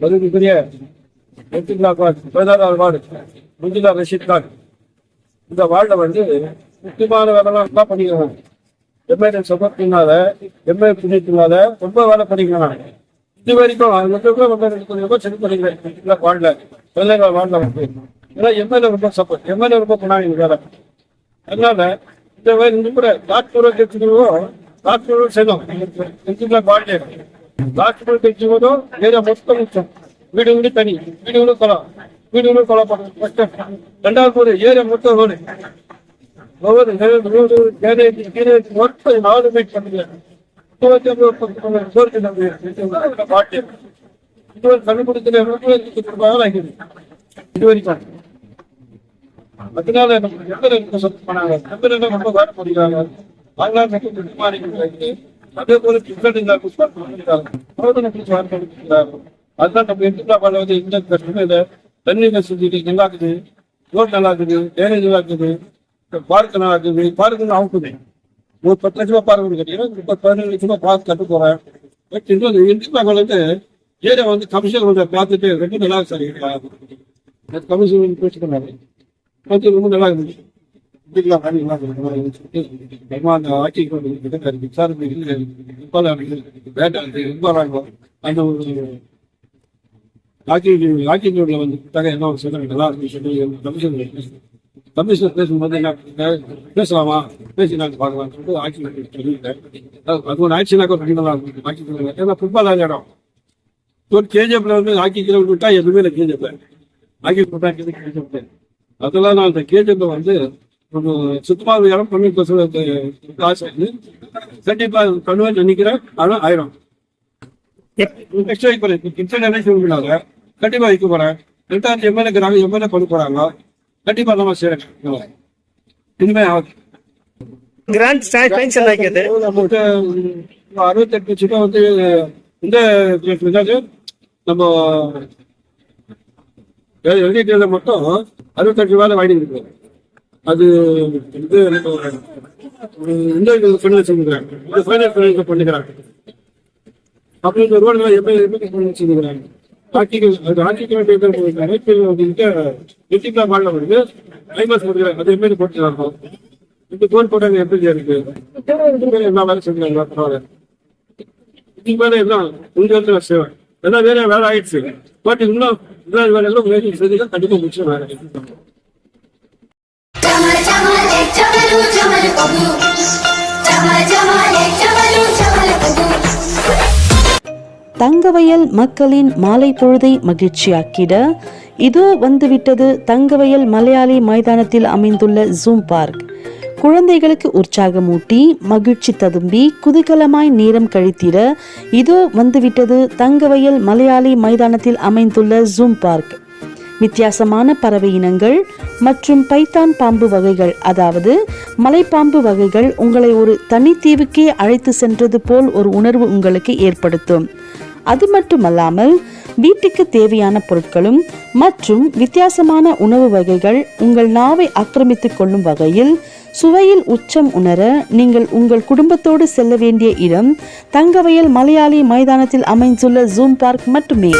மதுரைக்குரிய எட்டுலா வார்டு பதினாறாவது வார்டு முஞ்சிலா ரஷீத் கான். இந்த வார்டில் வந்து முக்கியமான வேலைலாம் நல்லா பண்ணிக்கிறாங்க எம்எல்ஏ சமர்ப்பினால எம்ஏ புண்ணியத்தினால ரொம்ப வேலை பண்ணிக்கிறாங்க. இது வரைக்கும் அது கூட ரொம்ப ரெண்டு கோடி பண்ணிக்கிறேன் இந்த வார்டில் பதினேழாவது வார்டில் வந்து. ஏன்னா எம்எல்ஏ ரொம்ப சப்போர்ட் எம்எல்ஏ ரொம்ப பண்ணாங்க இந்த வேலை அதனால இந்த மாதிரி இந்த முறை டாக்டர் கட்சிகளும் டாக்டரும் செய்யணும். எங்க வார்டு. டாக்டர் ஏரியா மொத்தம் வீடு வீடு தனி. வீடு வீடு குளம். வீடு ரெண்டாவது ஒரு ஏரியா மொத்தம் ரோடு. மொத்தம் நாலு மீட் பண்ணுங்க பாட்டு இது ஒரு அதனால நம்ம எந்த சொத்து பண்ணாங்க எந்த ரொம்ப வேலை பண்ணிக்கிறாங்க அதனால எனக்கு நிர்மாணிக்கிறாங்க அதே போல டிஃபரெண்ட் அதுதான் நம்ம எடுத்துக்கலாம் பண்ண வந்து எந்த கஷ்டமே இல்லை. தண்ணி வசதி நல்லா இருக்குது ரோட் நல்லா இருக்குது டேரேஜ் நல்லா இருக்குது பார்க் நல்லா இருக்குது பார்க்கு ஆகுது ஒரு பத்து லட்ச ரூபாய் பார்க் கட்டிங்கன்னா முப்பது பதினஞ்சு லட்ச ரூபாய் பார்க் கட்ட போறேன். பட் இன்னொரு எடுத்துக்கலாம் வந்து ஏரியா வந்து கமிஷன் வந்து பார்த்துட்டு ரொம்ப நல்லா சார் கமிஷன் பேச்சு பண்ணாரு அது ரொம்ப நல்லா இருந்துச்சு. இதுக்கெல்லாம் அந்த ஆட்சிக்கு விசாரணை வேண்டாம் அந்த ஒரு ஆட்சி வந்து கொடுத்தாங்க என்ன ஒரு சொல்லுங்க நல்லா இருக்கு சொல்லி கமிஷன் கமிஷனர் பேசும்போது என்ன பேசலாமா பேசி நாங்கள் பார்க்கலாம்னு சொல்லிட்டு ஆட்சி சொல்லியிருக்கேன் அது ஒரு ஆட்சினாக்க நல்லா இருக்கும் ஆட்சி ஏன்னா ஃபுட்பால் ஆன இடம் ஒரு கேஜிஎஃப்ல வந்து ஹாக்கி கிலோ விட்டா எதுவுமே இல்லை கேஜிஎஃப்ல ஹாக்கி விட்டா கேஜிஎஃப் அதெல்லாம் நான் அந்த கேஜிஎஃப்ல வந்து சுத்தமாக இடம் பண்ணி காசு வந்து கண்டிப்பா பண்ணுவேன் நினைக்கிறேன் ஆனால் ஆயிரம். நெக்ஸ்ட் வைக்க போறேன் கிச்சன் எலெக்ஷன் விடாங்க கண்டிப்பா வைக்க போறேன் ரெண்டாயிரத்தி எம்எல்ஏ இருக்கிறாங்க எம்எல்ஏ பண்ண போறாங்க. கண்டிப்பா நம்ம செய்யறேன் இனிமே ஆகுது கிராண்ட் சாங்ஷன் அறுபத்தெட்டு லட்சம் ரூபாய் வந்து இந்த நம்ம எல்டிடியில் மட்டும் அறுபத்தெட்டு வேலை வாங்கி இருக்கு அது வந்து நம்ம இந்த ஃபைனான்ஸ் பண்ணிக்கிறாங்க ஃபைனல் ஃபைனான்ஸ் பண்ணிக்கிறாங்க. அப்படின்ற இந்த ரோடு எப்படி எப்படி ஃபைனல் செஞ்சுக்கிறாங்க ஆர்டிகல் அது ஆர்டிகல் பேப்பர் போயிருக்காங்க இப்போ வந்துட்டு பாடல வருது. ஐமாஸ் கொடுக்குறாங்க அது எப்படி போட்டுருக்காங்க இந்த கோல் போட்டாங்க எப்படி இருக்கு? இதுக்கு வேலை செஞ்சாங்க பரவாயில்ல இதுக்கு மேலே எல்லாம் உங்க இடத்துல சேவை எல்லாம் வேற வேலை ஆயிடுச்சு. பட் இன்னும் இன்னொரு வேலை எல்லாம் வேலை செஞ்சு கண்டிப்பா முடிச்சு வேலை தங்கவயல் மக்களின் மாலை பொழுதை மகிழ்ச்சியாக்கிட இதோ வந்துவிட்டது தங்கவயல் மலையாளி மைதானத்தில் அமைந்துள்ள ஜூம் பார்க் குழந்தைகளுக்கு உற்சாகமூட்டி மகிழ்ச்சி ததும்பி குதூகலமாய் நேரம் கழித்திட இதோ வந்துவிட்டது தங்கவயல் மலையாளி மைதானத்தில் அமைந்துள்ள ஜூம் பார்க் வித்தியாசமான பறவை இனங்கள் மற்றும் பைத்தான் பாம்பு வகைகள் அதாவது மலைப்பாம்பு வகைகள் உங்களை ஒரு தனித்தீவுக்கே அழைத்து சென்றது போல் ஒரு உணர்வு உங்களுக்கு ஏற்படுத்தும். அது மட்டுமல்லாமல் வீட்டுக்கு தேவையான பொருட்களும் மற்றும் வித்தியாசமான உணவு வகைகள் உங்கள் நாவை ஆக்கிரமித்துக் கொள்ளும் வகையில் சுவையில் உச்சம் உணர நீங்கள் உங்கள் குடும்பத்தோடு செல்ல வேண்டிய இடம் தங்கவயல் மலையாளி மைதானத்தில் அமைந்துள்ள ஜூம் பார்க் மட்டுமே.